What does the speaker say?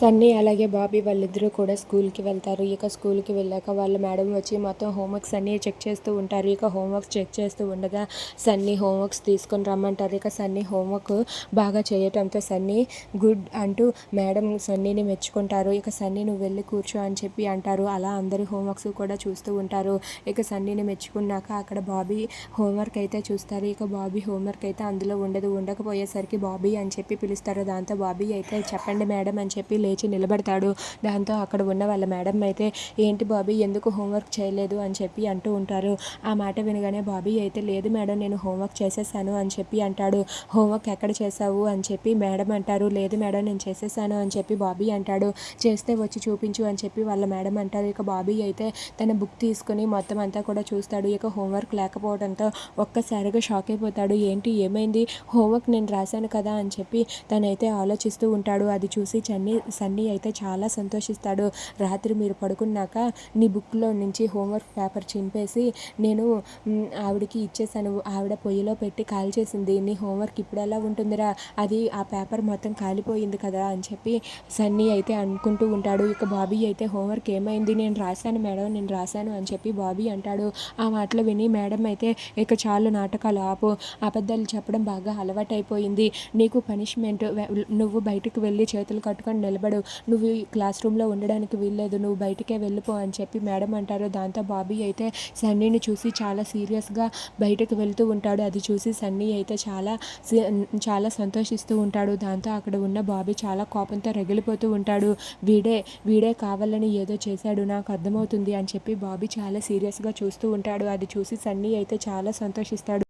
సన్నీ అలాగే బాబీ వాళ్ళిద్దరూ కూడా స్కూల్కి వెళ్తారు. ఇక స్కూల్కి వెళ్ళాక వాళ్ళ మేడం వచ్చి మొత్తం హోంవర్క్స్ అన్నీ చెక్ చేస్తూ ఉంటారు. ఇక హోంవర్క్స్ చెక్ చేస్తూ ఉండగా సన్నీ హోంవర్క్స్ తీసుకొని రమ్మంటారు. ఇక సన్నీ హోంవర్క్ బాగా చేయటంతో సన్నీ గుడ్ అంటూ మేడం సన్నీని మెచ్చుకుంటారు. ఇక సన్నీ నువ్వు వెళ్ళి కూర్చో అని చెప్పి అంటారు. అలా అందరి హోంవర్క్స్ కూడా చూస్తూ ఉంటారు. ఇక సన్నీని మెచ్చుకున్నాక అక్కడ బాబీ హోంవర్క్ అయితే చూస్తారు. ఇక బాబీ హోంవర్క్ అయితే అందులో ఉండదు. ఉండకపోయేసరికి బాబీ అని చెప్పి పిలుస్తారు. దాంతో బాబీ అయితే చెప్పండి మేడం అని చెప్పి లేచి నిలబడతాడు. దాంతో అక్కడ ఉన్న వాళ్ళ మేడం అయితే ఏంటి బాబీ ఎందుకు హోంవర్క్ చేయలేదు? అని చెప్పి అంటూ ఉంటారు. ఆ మాట వినగానే బాబీ అయితే లేదు మేడం నేను హోంవర్క్ చేసేసాను అని చెప్పి అంటాడు. హోంవర్క్ ఎక్కడ చేసావు అని చెప్పి మేడం అంటారు. లేదు మేడం నేను చేసేసాను అని చెప్పి బాబీ అంటాడు. చేస్తే వచ్చి చూపించు అని చెప్పి వాళ్ళ మేడం అంటారు. ఇక బాబీ అయితే తన బుక్ తీసుకొని మొత్తం అంతా కూడా చూస్తాడు. ఇక హోంవర్క్ లేకపోవడంతో ఒక్కసారిగా షాక్ అయిపోతాడు. ఏంటి ఏమైంది? హోంవర్క్ నేను రాశాను కదా అని చెప్పి తనైతే ఆలోచిస్తూ ఉంటాడు. అది చూసి చన్నీ సన్నీ అయితే చాలా సంతోషిస్తాడు. రాత్రి మీరు పడుకున్నాక నీ బుక్లో నుంచి హోంవర్క్ పేపర్ చింపేసి నేను ఆవిడకి ఇచ్చేసాను ఆవిడ పొయ్యిలో పెట్టి కాల్ చేసింది. నీ హోంవర్క్ ఇప్పుడు ఎలా ఉంటుందిరా? అది ఆ పేపర్ మొత్తం కాలిపోయింది కదా అని చెప్పి సన్నీ అయితే అనుకుంటూ ఉంటాడు. ఇక బాబీ అయితే హోంవర్క్ ఏమైంది? నేను రాశాను మేడం నేను రాశాను అని చెప్పి బాబీ అంటాడు. ఆ మాటలు విని మేడం అయితే ఇక చాలు నాటకాలు ఆపు. అబద్ధాలు చెప్పడం బాగా అలవాటైపోయింది. నీకు పనిష్మెంట్ నువ్వు బయటకు వెళ్ళి చేతులు కట్టుకొని నిలబడి నువ్వు ఈ క్లాస్ రూమ్లో ఉండడానికి వీల్లేదు. నువ్వు బయటికే వెళ్ళిపో అని చెప్పి మేడం అంటారు. దాంతో బాబీ అయితే సన్నీని చూసి చాలా సీరియస్గా బయటకు వెళ్తూ ఉంటాడు. అది చూసి సన్నీ అయితే చాలా చాలా సంతోషిస్తూ ఉంటాడు. దాంతో అక్కడ ఉన్న బాబీ చాలా కోపంతో రగిలిపోతూ ఉంటాడు. వీడే వీడే కావాలని ఏదో చేశాడు. నాకు అర్థమవుతుంది అని చెప్పి బాబీ చాలా సీరియస్గా చూస్తూ ఉంటాడు. అది చూసి సన్నీ అయితే చాలా సంతోషిస్తాడు.